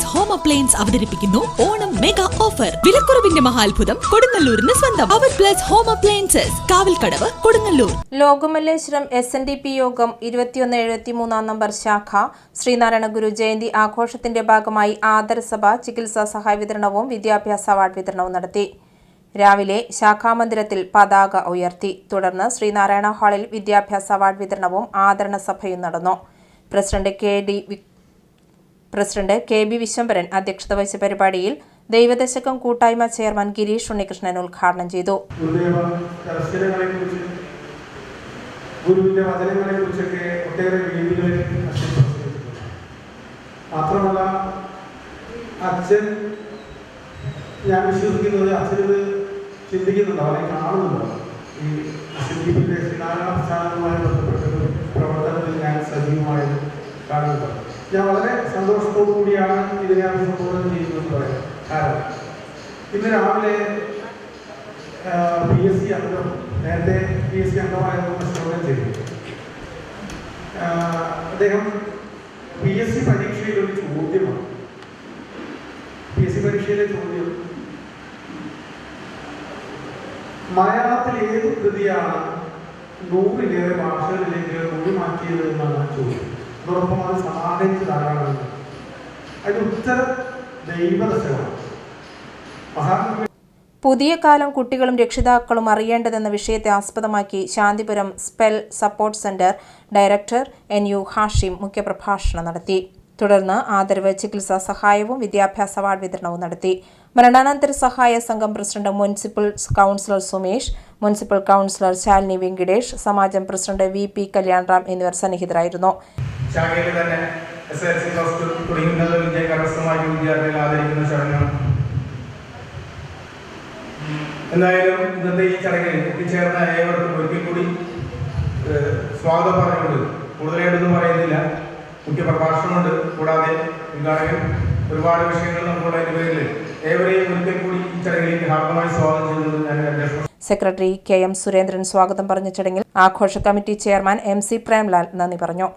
Plus home appliance അവതരിപ്പിക്കുന്നു. Onam mega offer വിലക്കുറവിന്റെ മഹാത്ഭുതം കൊടുങ്ങല്ലൂരിന് സ്വന്തം. അവർ plus home appliances Kavalkadavu Kodungallur. Lokamaleswaram S N D P Yogam ഇരുപത്തിയൊന്ന് എഴുപത്തിമൂന്നാം number ശാഖ. ശ്രീനാരായണ ഗുരു ജയന്തി ആഘോഷത്തിന്റെ ഭാഗമായി ആദരസഭ ചികിത്സാ സഹായ വിതരണവും വിദ്യാഭ്യാസ അവാർഡ് വിതരണവും നടത്തി. രാവിലെ ശാഖാമന്ദിരത്തിൽ പതാക ഉയർത്തി. തുടർന്ന് ശ്രീനാരായണ ഹാളിൽ വിദ്യാഭ്യാസ അവാർഡ് വിതരണവും ആദരണ സഭയും നടന്നു. President K D president K B Vishwambharan അധ്യക്ഷത വഹിച്ച പരിപാടിയിൽ ദൈവദശകം കൂട്ടായ്മ ചെയർമാൻ ഗിരീഷ് ഉണ്ണികൃഷ്ണൻ ഉദ്ഘാടനം ചെയ്തു. ഗുരുവിന്റെ വചനങ്ങളെ കുറിച്ചൊക്കെ ഒട്ടേറെ അച്ഛൻ മാത്രമല്ല അച്ഛൻ ഞാൻ വിശ്വസിക്കുന്നത് അച്ഛനത് ചിന്തിക്കുന്നുണ്ടോ അല്ലെങ്കിൽ കാണുന്നുണ്ടോ. ഈ ശ്രീനാരായണ പ്രസ്ഥാനവുമായി ബന്ധപ്പെട്ട ഒരു പ്രവർത്തനത്തിൽ ഞാൻ സജീവമായത് കാണുന്നുണ്ട് ഞാൻ വളരെ സന്തോഷത്തോടു കൂടിയാണ് ഇതിനെ അഭിസംബോധന ചെയ്യുന്നത് പറയാം. കാരണം ഇന്ന് രാവിലെ പി എസ് സി അംഗം നേരത്തെ പി എസ് സി അംഗമായിരുന്നു സ്വാഗതം ചെയ്തു. അദ്ദേഹം പി എസ് സി പരീക്ഷയിൽ ഒരു ചോദ്യമാണ്. പി എസ് സി പരീക്ഷയിലെ ചോദ്യം മലയാളത്തിൽ ഏത് കൃതിയാണ് നൂറിലേറെ ഭാഷകളിലേക്ക് ഒഴിമാക്കിയത് എന്നാണ് ചോദ്യം. അതോടൊപ്പം അത് സമാഹരിച്ചത് ആരാണെന്ന്. അതിന്റെ ഉത്തരം ദൈവരസമാണ് മഹാത്മാ പുതിയ കാലം കുട്ടികളും രക്ഷിതാക്കളും അറിയേണ്ടതെന്ന വിഷയത്തെ ആസ്പദമാക്കി Shanthipuram spell support centre director N U Hashim മുഖ്യപ്രഭാഷണം നടത്തി. തുടർന്ന് ആദരവ് ചികിത്സാ സഹായവും വിദ്യാഭ്യാസ അവാർഡ് വിതരണവും നടത്തി. മരണാനന്തര സഹായ സംഘം president municipal councillor Sumesh municipal councillor Shalini Venkitesh സമാജം പ്രസിഡന്റ് വി പി കല്യാൺറാം എന്നിവർ സന്നിഹിതരായിരുന്നു. S L C plus two തുടങ്ങി വിദ്യ കരസ്ഥമാക്കിയ വിദ്യാർത്ഥികളെ ആദരിക്കുന്ന ചടങ്ങാണ്. എന്തായാലും ഇന്നത്തെ ഈ ചടങ്ങിൽ എത്തിച്ചേർന്ന ഏവർക്കും ഒരിക്കൽ കൂടി സ്വാഗതം പറഞ്ഞുകൊണ്ട് കൂടുതലായിട്ടൊന്നും പറയുന്നില്ല. മുഖ്യ പ്രഭാഷണമുണ്ട്. കൂടാതെ ഉദ്ഘാടകൻ ഒരുപാട് വിഷയങ്ങൾ നമ്മളുടെ പേരിൽ ഏവരെയും ഒരിക്കൽ കൂടി ഈ ചടങ്ങിലേക്ക് ഹാർദമായി സ്വാഗതം ചെയ്യുന്നത് ഞാൻ അന്വേഷണം സെക്രട്ടറി കെ എം സുരേന്ദ്രൻ സ്വാഗതം പറഞ്ഞ ചടങ്ങിൽ ആഘോഷ committee chairman M C Premlal നന്ദി പറഞ്ഞു.